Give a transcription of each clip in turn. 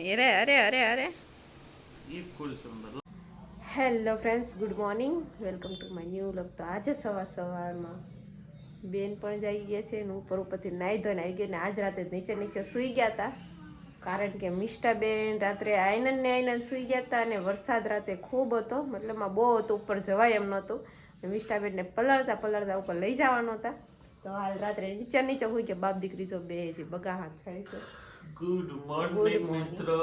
અરે અરે અરે અરે. Hello friends good morning welcome to my new vlog તો આજે સવાર સવારમાં બેન પણ જઈ ગયા છે અને ઉપર ઉપરથી નાહી ધોઈને આવી ગયા ને આજ રાતે નીચે નીચે સૂઈ ગયા હતા. કારણ કે મિષ્ટાબેન રાત્રે આનંદ ને આનંદ સૂઈ ગયા હતા અને વરસાદ રાતે ખૂબ હતો. મતલબમાં બહુ હતો ઉપર જવાય એમ નહોતું. અને મિષ્ટાબેનને પલળતા પલળતા ઉપર લઈ જવાનો હતા. તો હાલ રાત્રે નીચે નીચે હોય કે બાપ દીકરી જો બે જે બગા હાથ ખાય છે. ગુડ મોર્નિંગ મિત્રો.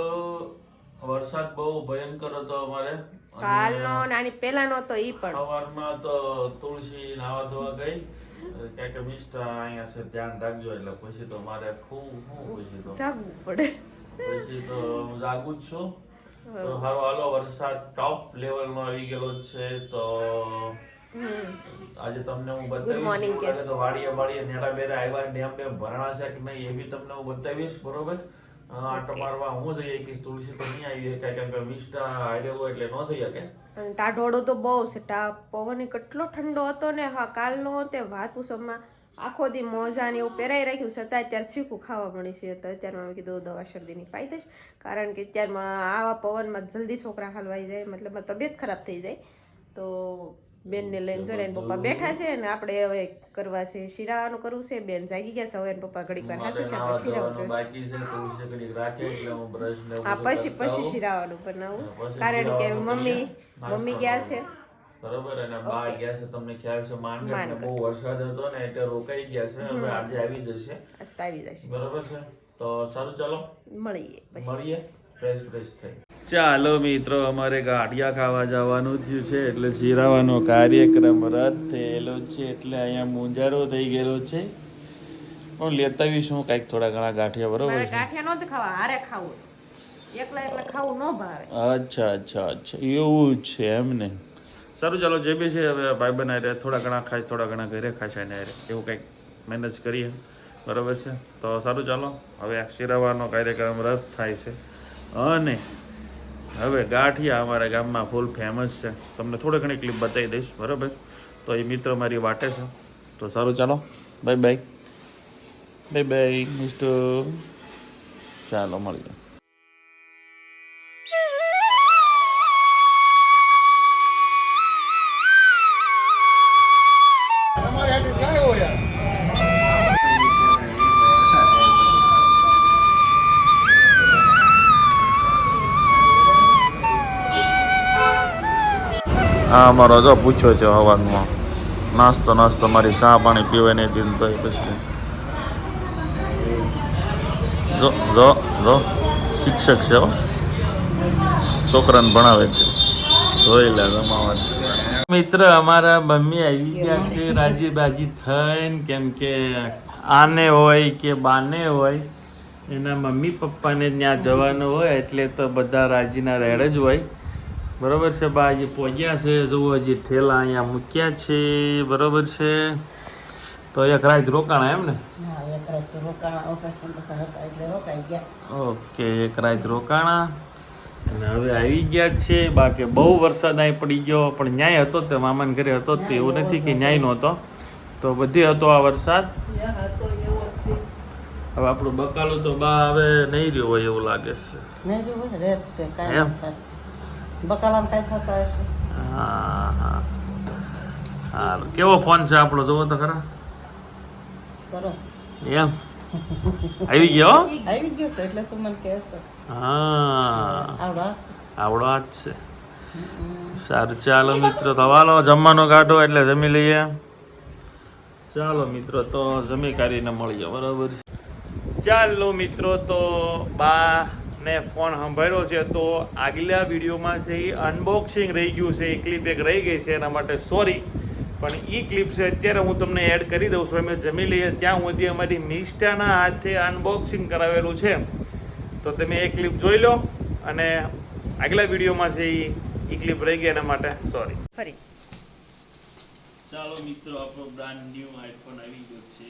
વરસાદ બહુ ભયંકર હતો અમારે. કાલનો નાની પહેલાનો તો ઈ પણ. સવારમાં તો તુલસી નાવા ધોવા ગઈ. કે કે મિસ્ટા અહીંયા છે ધ્યાન રાખજો. એટલે પછી તો મારે ખૂબ હું પછી તો. જાગવું પડે. પછી તો હું જાગું જ છું. તો હારો હાલો વરસાદ ટોપ લેવલનો આવી ગયેલો છે. તો આજે તમને હું બતાવીશ. આજે તો વાડીએ વાડીએ નેરા બેરા આવ્યા ડેમ ડેમ ભરણા છે કે નહીં એ બી તમને હું બતાવીશ બરોબર? આટો મારવા હું જઈએ કે તુલસી તો નહીં આવી કે કેમ કે મિસ્ટા હારે એટલે ન થઈ શકે. અને ટાઢોળો તો બહુ છે ટા પવન કેટલો ઠંડો હતો ને હા કાલનો તે વાત પૂછવામાં આખો દી મોજા ને એવું પહેરાઈ રાખ્યું છતાં અત્યારે ચીકું ખાવા મળી છે તો અત્યારમાં મેં કીધું દવા શરદીની પાઈ દઈશ. કારણ કે અત્યારમાં આવા પવનમાં જલ્દી છોકરા હલવાઈ જાય મતલબ તબિયત ખરાબ થઈ જાય તો બેનને લઈને જોડે એના પપ્પા બેઠા છે ને આપણે હવે કરવા છે શિરાવાનું કરવું છે બેન જાગી ગયા છે હવે એના પપ્પા ઘડીક વાર હાસે છે શિરાવાનું બાકી છે તુલસી ઘડીક રાખે એટલે હું બ્રશ ને હા પછી પછી. શિરાવાનું બનાવું. કારણ કે મમ્મી મમ્મી ગયા છે. બરોબર અને બા ગયા છે તમને ખ્યાલ છે માનગઢ ને બહુ વરસાદ હતો ને એટલે રોકાઈ ગયા છે હવે આજે આવી જશે. આવી જશે. બરોબર છે તો સારું ચાલો. મળીએ મળીએ ફ્રેશ ફ્રેશ થઈ. ચાલો મિત્રો અમારે ગાંઠિયા ખાવા જવાનું થયું છે એટલે શિરાવાનો કાર્યક્રમ રદ થયેલો છે એટલે અહીંયા મુંજારો થઈ ગયેલો છે. પણ લેતા આવીશું કાંઈક થોડા ઘણા ગાંઠિયા બરોબર ગાંઠિયા નહોતું ખાવા હારે ખાવું એકલા એકલા ખાવું ન ભાવે. અચ્છા અચ્છા અચ્છા એવું છે એમ ને. સારું ચાલો જે બી છે હવે ભાઈ બનાવી થોડા ઘણા ખાય થોડા ઘણા ઘરે ખાશે ને હારે. એવું કંઈક મેનેજ કરીએ. બરાબર છે? તો સારું ચાલો હવે શિરાવાનો કાર્યક્રમ રદ થાય છે. અને હવે ગાંઠિયા અમારા ગામમાં ફૂલ ફેમસ છે. તમને થોડી ઘણી ક્લિપ બતાવી દઈશ, બરાબર? તો એ મિત્ર મારી વાટે છે. તો સારું, ચાલો. Bye bye bye bye mister ચાલો, મળીએ. હા અમારો જો પૂછ્યો છે હવાનમાં. નાસ્તો નાસ્તો, મારી ચા પાણી પીવાય નહીં દીધું તો પછી. જો જો જો. શિક્ષક છે હો. છોકરાને ભણાવે છે. જોઈ લે જમાવાનું મિત્ર, અમારા મમ્મી આવી ગયા છે, રાજી બાજી થઈને. કેમ કે આને હોય કે બાને હોય, એના મમ્મી પપ્પાને ત્યાં જવાનું હોય, એટલે તો બધા રાજીના રેડ જ હોય. બરોબર છે બા હજી પહોંચ્યા છે જુઓ હજી ઠેલા અહીંયા મૂક્યા છે બરોબર છે. તો એક રાત રોકાણા એમ ને ઓકે એક રાત રોકાણા. અને હવે આવી ગયા છે બાકી બહુ વરસાદ અહીં પડી ગયો પણ ન્યાય હતો તે મામાને ઘરે હતો તે એવું નથી કે ન્યાય નહોતો. તો બધી હતો આ વરસાદ. હવે આપણું બકાલું તો બા હવે નહીં રહ્યું હોય એવું લાગે છે. એમ? બકાલામ કઈ થતા હશે? હા હા. સારું કેવો ફોન છે આપણો? જોવો તો ખરા. સરસ. એમ? આવી ગયો? આવી ગયો છે એટલે તું મને કહેશો. હા. આવડો આવડો જ છે. સારું ચાલો મિત્રો. તો હાલો જમવાનો કાઢો એટલે જમી લઈએ. ચાલો મિત્રો તો જમી કાઢીને મળીએ. બરાબર ચાલો મિત્રો તો બા ને ફોન સંભાળ્યો છે તો આગલા વિડીયોમાં છે એ અનબોક્સિંગ રહી ગયું છે. એ ક્લિપ એક રહી ગઈ છે એના માટે સોરી પણ એ ક્લિપ છે અત્યારે હું તમને એડ કરી દઉં છું. અમે જમી લઈએ ત્યાં સુધી અમારી મિસ્ટાના હાથે અનબોક્સિંગ કરાવેલું છે. તો તમે એ ક્લિપ જોઈ લો અને આગલા વિડીયોમાં છે એ એ ક્લિપ રહી ગઈ એના માટે સોરી ફરી. ચાલો મિત્રો આપણો બ્રાન્ડ ન્યુ આઈફોન આવી ગયો છે.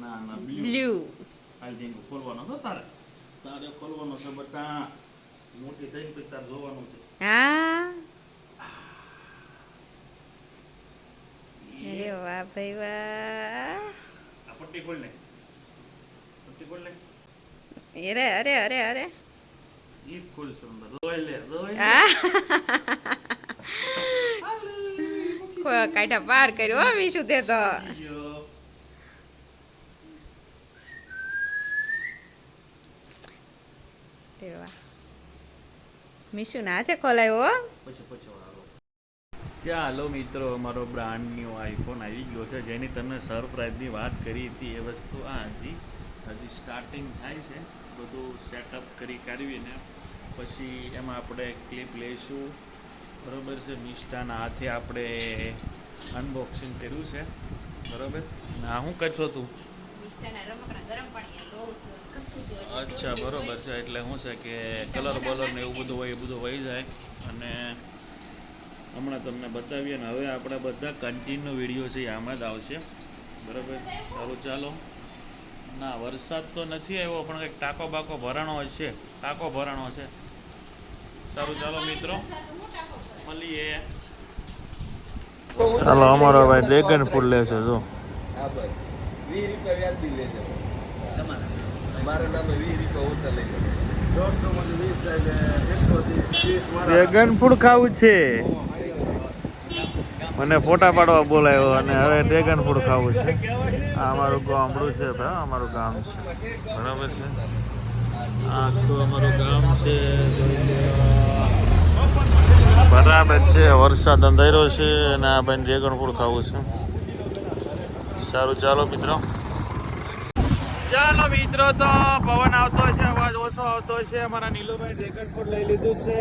ના ના બ્લુ બ્લુ ખાલી ખોલવાનો છે તારે. તારે ખોલવાનો છે બટા મોટી થઈને પછી તારે જોવાનું છે. હા. અરે વાહ ભાઈ વાહ. આ પટ્ટી ખોલ ને. પટ્ટી ખોલ ને. અરે અરે અરે. અરે ઈ ખોલ સુંદર જોઈ લે જોઈ લે. કાઢા પાર કર્યો હો મીશું તે તો બીજો. અરે વાહ મીશું ના છે ખોલાયો. ચાલો મિત્રો, અમારો બ્રાન્ડ ન્યુ આઈફોન આવી ગયો છે. જેની તમને સરપ્રાઈઝની વાત કરી હતી, એ વસ્તુ આ હજી હજી સ્ટાર્ટિંગ થાય છે. બધું સેટઅપ કરી કાઢવીને, પછી એમાં આપણે ક્લિપ લઈશું. બરોબર છે મિષ્ટાના હાથે આપણે અનબોક્સિંગ કર્યું છે. બરોબર? ના, હું કરશો તું? અચ્છા બરોબર છે એટલે શું છે કે કલર બલર ને એવું બધું હોય એ બધું વહી જાય અને હમણાં તમને બતાવીએ ને હવે આપણે બધા કન્ટિન્યુ વીડિયો છે આમાં જ આવશે બરાબર સારું ચાલો ના વરસાદ તો નથી આવ્યો પણ કંઈક ટાંકો બાકો ભરાણો છે ટાંકો ભરાણો છે સારું ચાલો મિત્રો મળીએ ચાલો અમારો ભાઈ ડ્રેગન ફૂડ લે છે જો હા ભાઈ વીસ રૂપિયા વ્યાજથી લે છે. મારા નામે વીસ રૂપિયા ઓછા લઈ ડ્રેગન ફૂડ ખાવું છે. મને ફોટા પાડવા બોલાયો અને હવે ડ્રેગન ફૂડ ખાવું છે. આ અમારું ગામડું છે ભાઈ અમારું ગામ છે. બરાબર છે? આખું અમારું ગામ છે. બરાબર છે વરસાદ અંધાર્યો છે અને આ ભાઈ ડ્રેગન ફૂડ ખાવું છે. સારું ચાલો મિત્રો. ચાલો મિત્રો, તો પવન આવતો છે, અવાજ ઓછો આવતો છે. અમારા નીલુભાઈ ડ્રેગન ફ્રૂટ લઈ લીધું છે.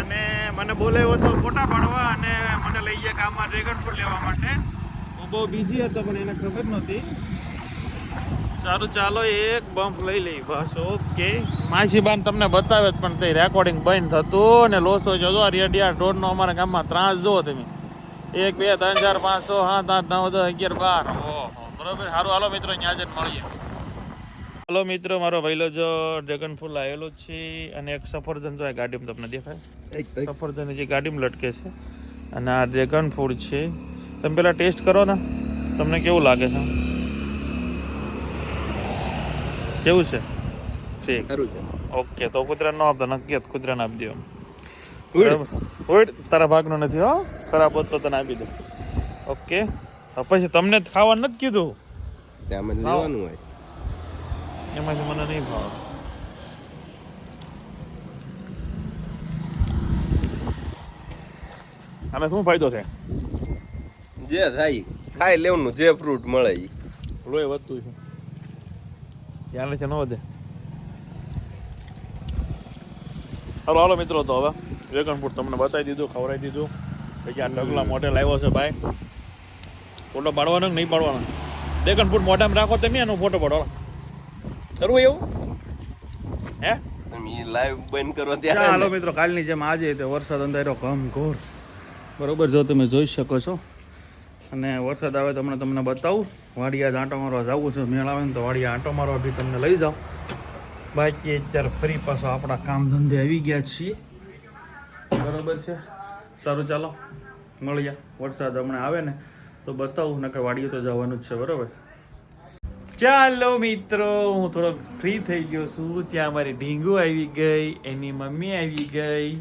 અને મને બોલાવ્યો હતો ફોટા પાડવા અને મને લઈ ગયા ગામમાં ડ્રેગન ફ્રૂટ લેવા માટે. હું બહુ બીજી હતો, પણ એને ખબર નહોતી. સારું, ચાલો એક બમ્પ લઈ લઈ બસ ઓકે માસીબાન તમને બતાવે પણ તે રેકોર્ડિંગ બંધ થતું અને લોસો જો જો રેડિયા રોડનો અમારા ગામમાં ત્રાસ, જુઓ તમે. એક બે ત્રણ ચાર પાંચ છ સાત આઠ નવ દસ અગિયાર બાર. ઓહો બરોબર. સારું. હાલો મિત્રો અહીંયા જ મળીએ. હાલો મિત્રો મારો ભાઈલો જો ડ્રેગન ફૂલ આવેલો જ છે અને એક સફરજન જો આ ગાડીમાં તમને દેખાય. સફરજન જે ગાડીમાં લટકે છે. અને આ ડ્રેગન ફૂડ છે. તમે પેલા ટેસ્ટ કરો ને. તમને કેવું લાગે છે? કેવું છે? ઠીક. ઓકે તો કૂતરા ન આપતા નક્કી જ કૂતરાને આપી દો ઉડ તારા ભાગનો નથી હો ખરાબ હોત તો તને આપી દો ઓકે તો પછી તમને ખાવા નથી કીધું ત્યાં મને લેવાનું હોય એમાંથી મને નહીં ભાવે આને શું ફાયદો છે જે થાય ખાઈ લેવાનું જે ફ્રૂટ મળે એ લોહી વધતું છે ધ્યાન છે ન વધે હાલો હાલો મિત્રો તો હવે ડ્રેગન ફ્રૂટ તમને બતાવી દીધું ખવડાવી દીધું. પછી આ ઢગલા મોઢે લાવ્યો છે ભાઈ. ફોટો પાડવાનો કે નહીં પાડવાનો? ડ્રેગન ફ્રૂટ મોઢામાં રાખો તમે એનો ફોટો પાડો. કરવું એવું? હે? લાઈવ બંધ કરો ચાલો હાલો મિત્રો કાલની જેમ આજે તે વરસાદ અંધાર્યો ઘમ ઘોર બરોબર જો તમે જોઈ શકો છો. અને વરસાદ આવે તો હમણાં તમને બતાવું. વાડિયા આંટો મારવા જવું છે મેળ આવે ને તો વાડિયા આંટો મારવા બી તમને લઈ જાઓ બાકી અત્યારે ફરી પાછો આપણા કામ ધંધે આવી ગયા છીએ. બરોબર છે? સારું ચાલો, મળીએ. વરસાદ હમણાં આવે ને, તો બતાવું, નકર વાડીએ તો જવાનું જ છે, બરાબર? ચાલો મિત્રો, હું થોડોક ફ્રી થઈ ગયો છું. ત્યાં મારી ઢીંગુ આવી ગઈ, એની મમ્મી આવી ગઈ.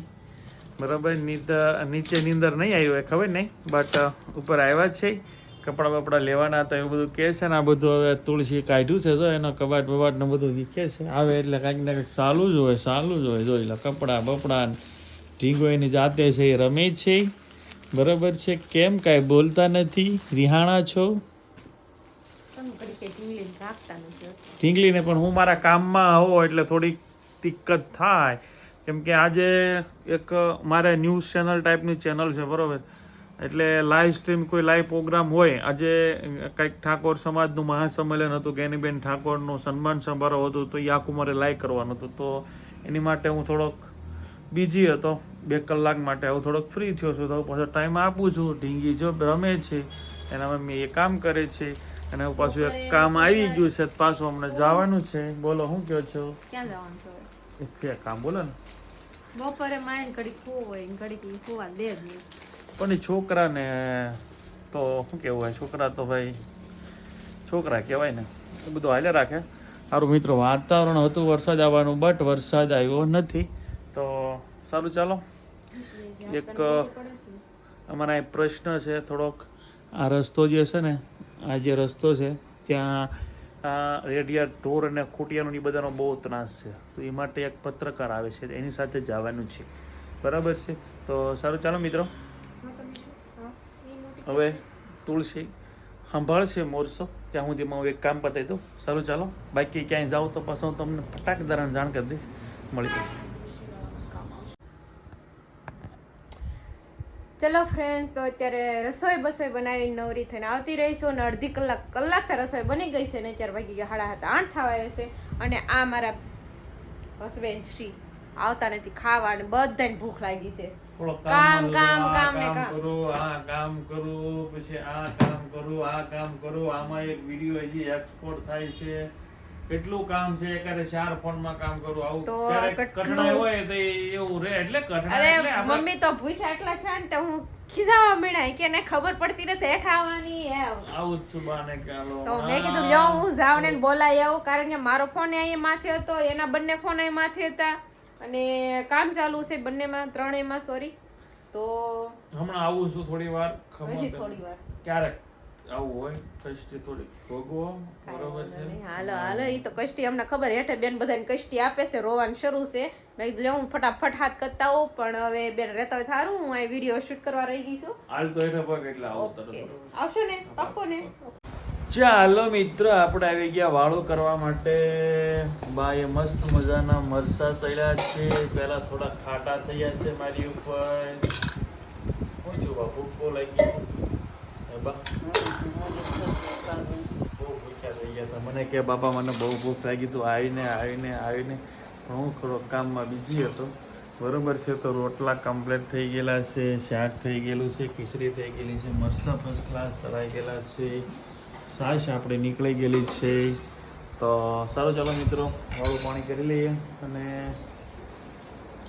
બરાબર? નીંદર નીચે નીંદર નહીં આવી હોય ખબર નહીં? બટ ઉપર આવ્યા છે. કપડાં બપડા લેવાના હતા, એવું બધું કહે છે ને, આ બધું હવે તુલસી કાઢ્યું છે, જો, એનો કબાટ બબાટ ને બધું વીખે છે. આવે એટલે કાંઈક ને કાંઈક સારું જ હોય સારું જ હોય. જોઈ લો, કપડાં બપડા ઢીંગો એની જાતે છે એ રમે છે. બરાબર છે? કેમ કાંઈ બોલતા નથી? રિહાણા છો? ઢીંગલીને પણ હું મારા કામમાં હોઉં એટલે થોડીક દિક્કત થાય. કેમ કે આજે એક મારે ન્યૂઝ ચેનલ ટાઈપની ચેનલ છે બરાબર? એટલે લાઈવ સ્ટ્રીમ કોઈ લાઈવ પ્રોગ્રામ હોય આજે કંઈક ઠાકોર સમાજનું મહાસંમેલન હતું ગેનીબેન ઠાકોરનું સન્માન સમારોહ હતું તો એ આખું મારે લાઈવ કરવાનું હતું. તો એની માટે હું થોડોક બીજી હતો બે કલાક માટે. હું થોડોક ફ્રી થયો છું તો પાછો ટાઈમ આપું છું. ઢીંગી જો રમે છે એના મમ્મી એ કામ કરે છે. અને પાછું એક કામ આવી ગયું છે પાછું હમણાં જવાનું છે. બોલો શું કહો છો? ક્યાં જવાનું છે છે કામ બોલો ને. બપોરે મારે ઘડી ખોવું હોય ને ઘડીક ખોવા દે જ નહીં. પણ એ છોકરાને તો શું કહેવું હોય છોકરા તો ભાઈ છોકરા કહેવાય ને. એ બધું હાલે રાખે. સારું મિત્રો વાતાવરણ હતું વરસાદ આવવાનું બટ વરસાદ આવ્યો નથી. સારું ચાલો. એક અમારા પ્રશ્ન છે, થોડોક. આ રસ્તો જે છે ને, આ જે રસ્તો છે, ત્યાં આ રેડિયા ઢોર અને ખૂટિયાનો એ બધાનો બહુ ત્રાસ છે. તો એ માટે એક પત્રકાર આવે છે, એની સાથે જવાનું છે. બરાબર છે? તો સારું ચાલો મિત્રો. હવે તુલસી સંભાળશે મોરસો, ત્યાં સુધીમાં હું એક કામ પતાવી દઉં. સારું ચાલો. બાકી ક્યાંય જાઉં તો પાછું હું તમને ફટાક દરાને જાણ કરી દઈશ. મળી ચલો ફ્રેન્ડ્સ તો અત્યારે રસોઈ બસોઈ બનાવી નવરી થઈને આવતી રહીશું અને અડધી કલાક કલાક તો રસોઈ બની ગઈ છે ને અત્યારે વાગી ગયા સાડા હાથ આઠ થવા આવે છે. અને આ મારા હસબેન્ડ શ્રી આવતા નથી ખાવા અને બધાને ભૂખ લાગી છે. કામ, કામ, કામ ને કામ. કરો આ કામ કરું પછી આ કામ કરું આ કામ કરું આમાં એક વીડિયો હજી એક્સપોર્ટ થાય છે. કેટલું કામ છે? એકારે ચાર ફોનમાં કામ કરું આવું તો હોય તો એવું રે એટલે કઠણાઈ અરે મમ્મી તો ભૂખ્યા એટલા થયા ને તો હું ખીજાવા મીણાય કે એને ખબર પડતી નથી હેઠ આવવાની એમ આવું. જ સુબાને કાલો. તો મેં કીધું લ્યો હું જાઉં ને. બોલાઈ આવું કારણ કે મારો ફોન અહીંયા માથે હતો એના બંને ફોન અહીં માથે હતા. અને કામ ચાલુ છે બંનેમાં ત્રણેયમાં સોરી તો હમણાં આવું છું થોડી વાર ખબર થોડી વાર. ક્યારેક? આવું હોય કષ્ટી થોડી ભોગવો બરોબર છે? હાલો હાલો ઈ તો કષ્ટી અમને ખબર હેઠે બેન બધાને કષ્ટી આપે છે રોવાનું શરૂ છે. મેં કીધું હું ફટાફટ હાથ કરતા હોઉં પણ હવે બેન રહેતા હોય સારું હું આ વીડિયો શૂટ કરવા રહી ગઈ છું. હાલ તો એના પગ એટલે. આવશો ને? પાક્કો ને? ચાલો મિત્ર આપણે આવી ગયા વાળું કરવા માટે. બાએ મસ્ત મજાના મરસા તળ્યા છે. પહેલા થોડા ખાટા થયા છે મારી ઉપર. શું થયું બા ભૂખો લાગી એ બા બહુ ભૂખ્યા મને કે બાપા મને બહુ ભૂખ લાગી તું આવીને આવીને આવીને. હું થોડો કામમાં બીજી હતો. બરોબર છે તો રોટલા કમ્પ્લીટ થઈ ગયેલા છે, શાક થઈ ગયેલું છે, ખીચડી થઈ ગયેલી છે મરસા ફર્સ્ટ ક્લાસ તળાઈ ગયેલા છે. સાશ આપણે નીકળી ગયેલી છે. તો સારું ચાલો મિત્રો, વાળું પાણી કરી લઈએ અને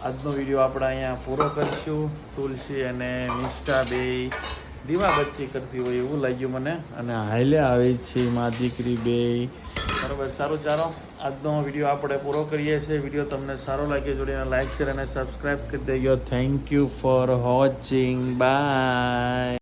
આજનો વીડિયો આપણે અહીંયા પૂરો કરીશું. તુલસી અને નિષ્ઠા બે દીવા બચ્ચી કરતી હોય એવું લાગ્યું મને. અને હાલે આવે છે મા દીકરી બે બરાબર, સારું, ચાલો. આજનો વીડિયો આપણે પૂરો કરીએ છીએ. વીડિયો તમને સારો લાગ્યો જોડીને લાઈક શેર અને સબસ્ક્રાઈબ કરી દેજો. Thank you for watching bye